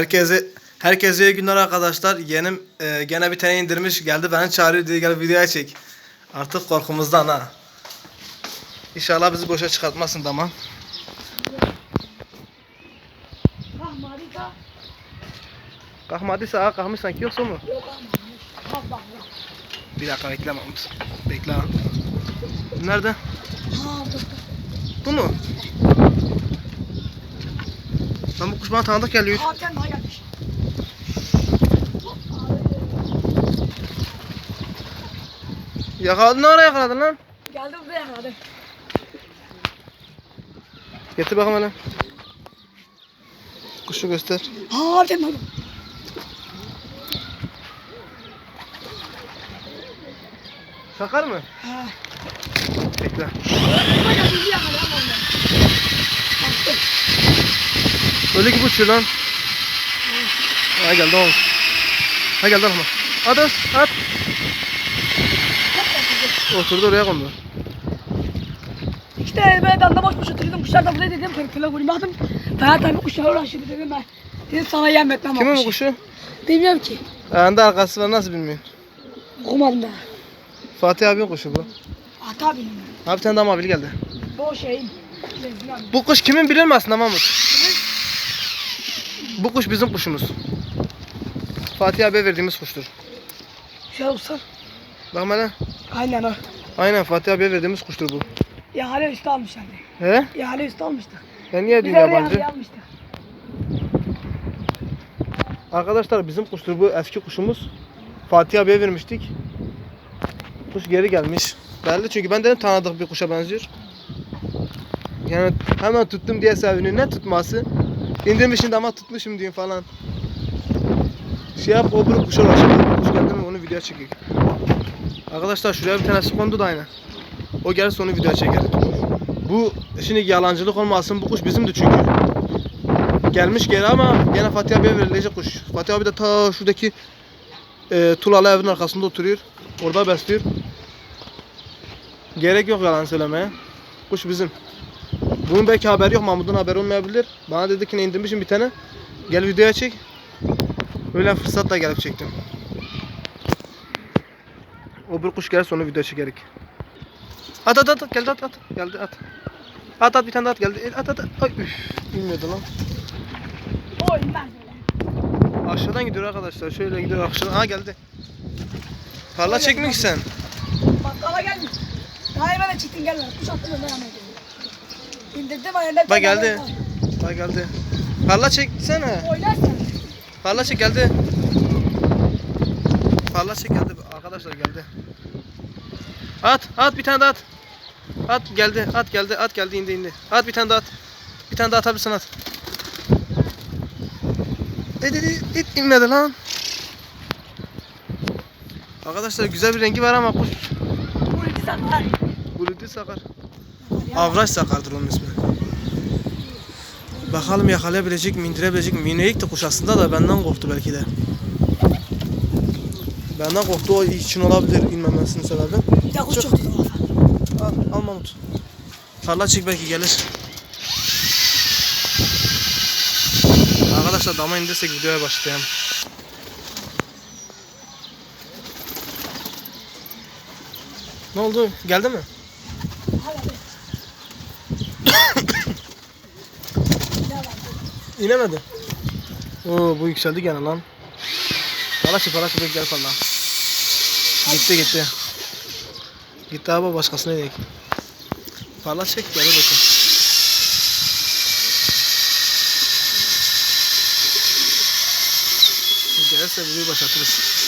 Herkese herkese iyi günler arkadaşlar. Yenim e, gene bir tane indirmiş geldi beni çağırıyor diye gel videoya çek. Artık korkumuzdan ha. İnşallah bizi boşa çıkartmasın tamam. Harika. Kalkmadıysa ha kalkmış sanki yoksa mu? Yok bak. Bir dakika bekle. Bekle. Nerede? Bu mu? Lan bu kuş bana tanıdık geliyor. Sen daha gelmiş. Yakaladın ara yakaladın lan? Geldi buraya hadi. Getir bakalım hele. Kuşu göster. Ha sen hadi. Sakar mı? Ha. Bekle. Bak ya bizi yakalayamam ben. Baktım. Öyle gibi uçuyor lan. Ha geldi oğlum. Ha geldi ama. At at. Oturdu oraya kondu. İşte ben danda boş boş oturdum. Kuşlar da buraya dedim. Pırpırla vurayım. Baktım. Ferhat abi kuşlar uğraşıyordu dedim ben. Dedim sana yem etmem. Kimin abi. bu kuşu? Bilmiyorum ki. Ayağında arkası var nasıl bilmiyorum. Okumadım da. Fatih abinin kuşu bu. Hata bilmiyorum. Abi bir tane daha mavili geldi. Bu şeyin. Abi. Bu kuş kimin bilir mi aslında Mahmut? Bu kuş bizim kuşumuz. Fatih abiye verdiğimiz kuştur. Şey olsa. Bak hele. Aynen o. Aynen Fatih abiye verdiğimiz kuştur bu. İhale üstü almışlardı. He? İhale üstü almıştık. Ben niye oraya yabancı? almıştık. Arkadaşlar bizim kuştur bu eski kuşumuz. Fatih abiye vermiştik. Kuş geri gelmiş. Belli çünkü ben dedim tanıdık bir kuşa benziyor. Yani hemen tuttum diye seviniyor. Ne tutması? İndirmişim de ama tutmuşum diyeyim falan. Şey yap o bir kuşa uğraşalım. Kuş geldi mi onu video çekeyim. Arkadaşlar şuraya bir tanesi kondu da aynı. O gelirse onu video çeker. Bu şimdi yalancılık olmasın bu kuş bizimdi çünkü. Gelmiş geri ama gene Fatih abiye verilecek kuş. Fatih abi de ta şuradaki e, Tulalı evin arkasında oturuyor. Orada besliyor. Gerek yok yalan söylemeye. Kuş bizim. Bunun belki haberi yok. Mahmut'un haberi olmayabilir. Bana dedi ki ne indirmişim bir tane. Gel videoya çek. Öyle fırsatla gelip çektim. O bir kuş gelirse onu video çekerik. At at at geldi at at geldi at. At at bir tane at geldi. At at at. Ay üf. Bilmiyordu lan. Aşağıdan gidiyor arkadaşlar. Şöyle gidiyor aşağıdan. Ha geldi. Parla çekmiyor ki sen. Bakkala gelmiş. Daha evvel de çıktın gelme. Kuş attın önden geldi. İndirdim ayarlar. Bak geldi. Bak geldi. Parla çeksene. Oynarsan. Parla çek geldi. Parla çek geldi. Arkadaşlar geldi. At at bir tane daha at. At geldi. At geldi. At geldi indi indi. At bir tane daha at. Bir tane daha atabilirsin at. Et et et, et inmedi lan. Arkadaşlar güzel bir rengi var ama kuş Bu iki saklar. Bulutlu sakar. Avraş sakardır onun ismi. Bakalım yakalayabilecek mi, indirebilecek mi? Minik de kuş aslında da benden korktu belki de. Benden korktu o için olabilir inmemesinin sebebi. Ya kuş çok kafa. Al, al Mahmut. Tarla çık belki gelir. Arkadaşlar dama indirsek videoya başlayalım. Ne oldu? Geldi mi? Hadi hadi. Ne var? İnemedi. Oo bu yükseldi gene lan. Para çık para çık gel falan. Gitti gitti. Gitti abi başkasına gidelim. Parla çek gel bakın. Gelirse videoyu başlatırız.